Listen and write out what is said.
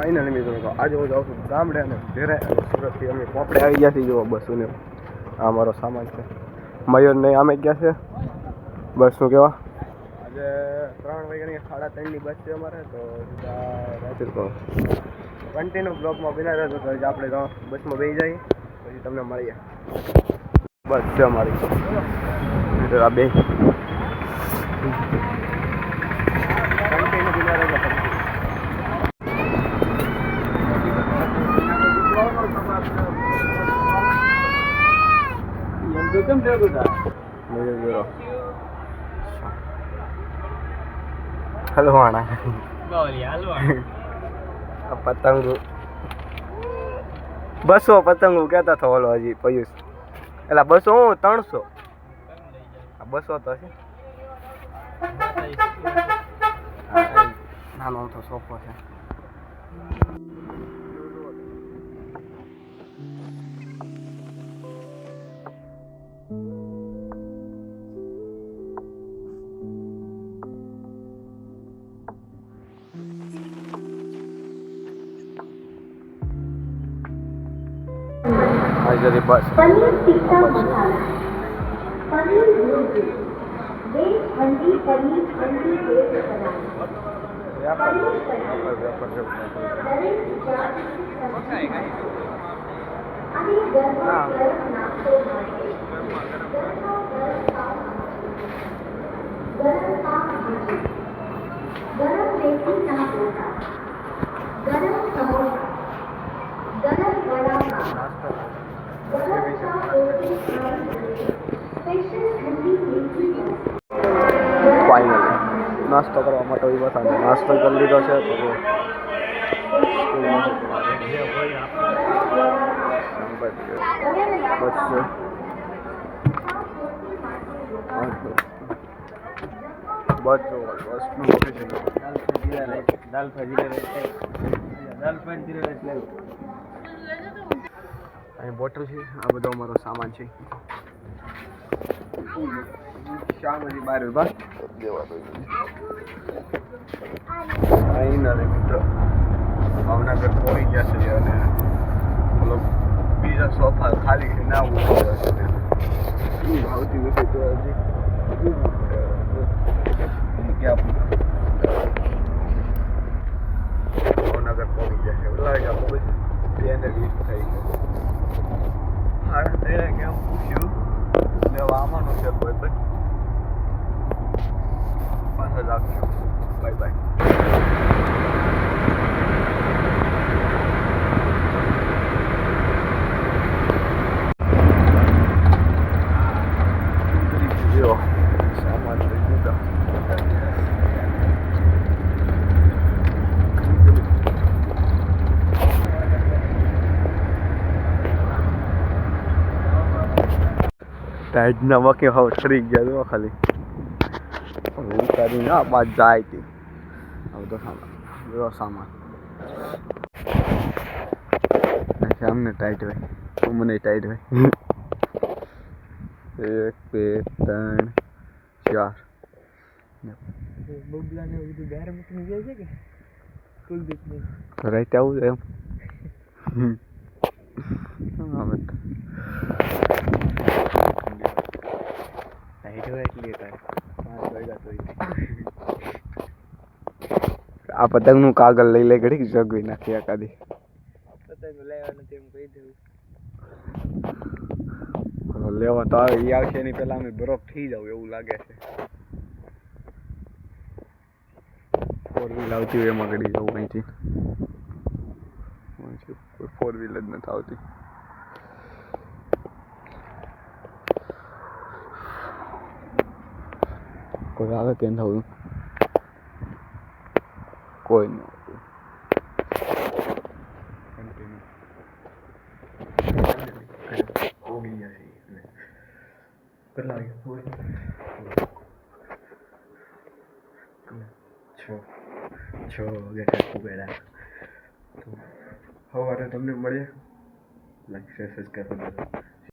Finally મિત્રો તો આજે હું જાઉં છું ગામડે અને ઘેરે. સુરતથી અમે પોપડે આવી ગયા છીએ. જુઓ બસુને આ મારો સામાન છે. મયુર નહીં અમે ગયા છે. બસનું કેવા? આજે ત્રણ વાગ્યાની સાડા ત્રણની બસ છે અમારે તો સીધા કન્ટિન્યુ બ્લોકમાં બિના રહેતો તો આપણે બસમાં બેસી જઈએ પછી તમને મળીએ. બસ છે અમારી. આ બે. મયુર હલવાણા આ પતંગો. બસો પતંગો કેતા થો ઓલો હજી પયુસ એટલે બસો હું ત્રણસો? આ બસો તો છે. હા, નાનો તો સોફો છે. हजारी बस पनीर टिक्का मसाला। पनीर भुर्जी वेज हंडी, पनीर हंडी, वेज बनाना पनीर पनीर अभी गर्मा गर्म नाश्ते। નાસ્તો કરવા માટે એ બતાવે નાસ્તો કરી લીધો છે તો દાલ એટલે અહીં બોટલ છે, આ બધો અમારો સામાન છે. શા બધી બહાર ઊભા? દેવા અહીં ફાઇનલી મિત્રો. ભાવનગર પહોંચી ગયા છે અને મતલબ બીજા સોફા ખાલી છે ના ઊભો છે ભાવતી નથી તો હજી ક્યાં ભાવનગર પહોંચી ગયા છે. લાગે ગયા પછી બેને વીસ થઈ ગયો. હા તે કેમ પૂછ્યું? લેવા આવવાનું છે કોઈ પણ. પાછા જ આપજો. બાય બાય ટાઈટના વકે હવે ઠરી ગયા ખાલી. પણ ઉતારી ના બાદ જાય તે. આ બધો સામાન બધો સામાન. સામને ટાઈટ હોય. મને ટાઈટ હોય. એક બે ત્રણ ચાર. બબલા ને બધું બહાર મૂકીને જાય છે કે? કુલદીપ ને રાઈટ આવું એમ. તો ટાઈટ હોય એટલે તારે. તો આ પતંગનું કાગળ લઈ લે ઘડી જગવી નાખી કાદી પતંગ લેવાનું તેમ કહી દેવું. લેવા તો આવે એ આવશે એની પહેલા અમે બરફ થઈ જાવ એવું લાગે છે. ફોર વ્હીલ આવતી હોય એમાં ઘડી જવું અહીંથી. ફોર વ્હીલ જ નથી આવતી. કોઈ આવે કે થયું કોઈ નહીં આવતું ઓગી જાય કેટલા વાગે છ છ વાગે ટાકું પહેલા તો સવારે તમને મળીએ લાઈક શેર સબસ્ક્રાઈબ કરી દેજો